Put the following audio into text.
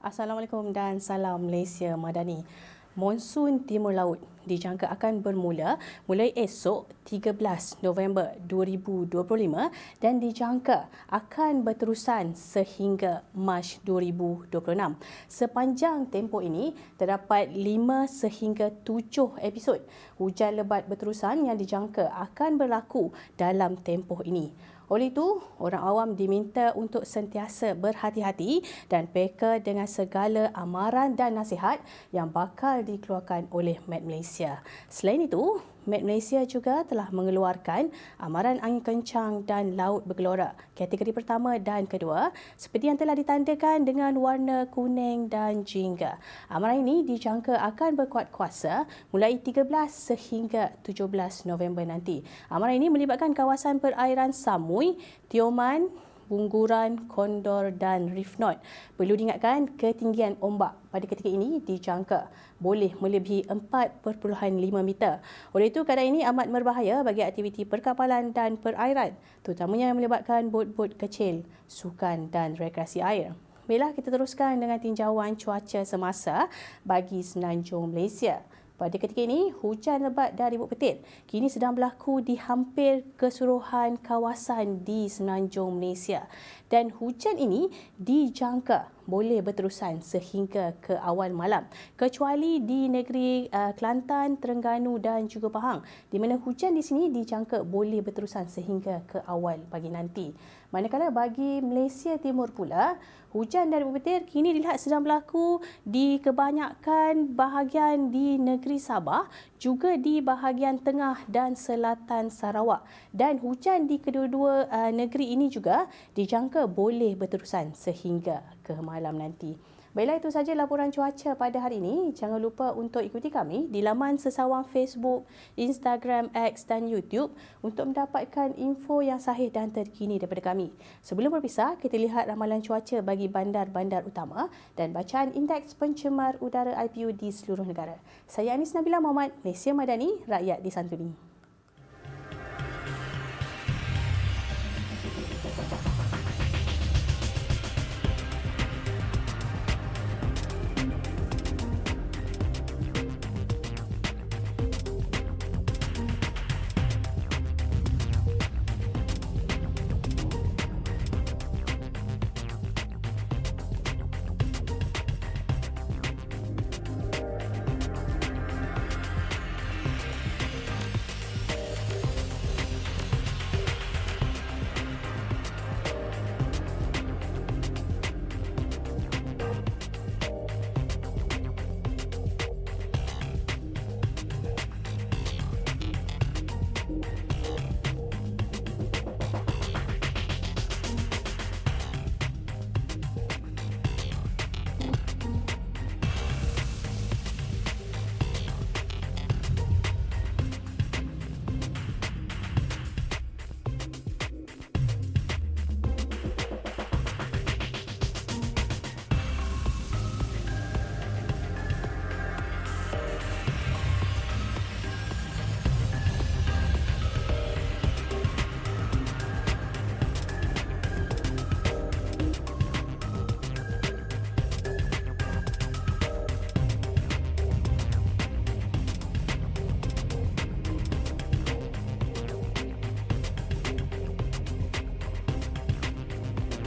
Assalamualaikum dan salam Malaysia Madani. Monsun Timur Laut dijangka akan bermula mulai esok 13 November 2025 dan dijangka akan berterusan sehingga Mac 2026. Sepanjang tempoh ini terdapat 5 sehingga 7 episod hujan lebat berterusan yang dijangka akan berlaku dalam tempoh ini. Oleh itu, orang awam diminta untuk sentiasa berhati-hati dan peka dengan segala amaran dan nasihat yang bakal dikeluarkan oleh Met Malaysia. Selain itu, Met Malaysia juga telah mengeluarkan amaran angin kencang dan laut bergelora kategori pertama dan kedua seperti yang telah ditandakan dengan warna kuning dan jingga. Amaran ini dijangka akan berkuat kuasa mulai 13 sehingga 17 November nanti. Amaran ini melibatkan kawasan perairan Samui, Tioman, Bungguran, Kondor dan Reef Knot. Perlu diingatkan ketinggian ombak pada ketika ini dijangka boleh melebihi 4.5 meter. Oleh itu keadaan ini amat berbahaya bagi aktiviti perkapalan dan perairan terutamanya yang melibatkan bot-bot kecil, sukan dan rekreasi air. Baiklah kita teruskan dengan tinjauan cuaca semasa bagi Semenanjung Malaysia. Pada ketika ini, hujan lebat dari Bukit Petir kini sedang berlaku di hampir keseluruhan kawasan di Semenanjung Malaysia. Dan hujan ini dijangka boleh berterusan sehingga ke awal malam. Kecuali di negeri uh, Kelantan, Terengganu dan juga Pahang di mana hujan di sini dijangka boleh berterusan sehingga ke awal pagi nanti. Manakala bagi Malaysia Timur pula, hujan Bukit Petir kini dilihat sedang berlaku di kebanyakan bahagian di negeri Sabah, juga di bahagian tengah dan selatan Sarawak. Dan hujan di kedua-dua uh, negeri ini juga dijangka boleh berterusan sehingga ke malam nanti. Baiklah itu saja laporan cuaca pada hari ini. Jangan lupa untuk ikuti kami di laman sesawang Facebook, Instagram, X dan YouTube untuk mendapatkan info yang sahih dan terkini daripada kami. Sebelum berpisah, kita lihat ramalan cuaca bagi bandar-bandar utama dan bacaan indeks pencemar udara IPU di seluruh negara. Saya Anis Nabila Muhammad, Malaysia Madani, rakyat di Santuni.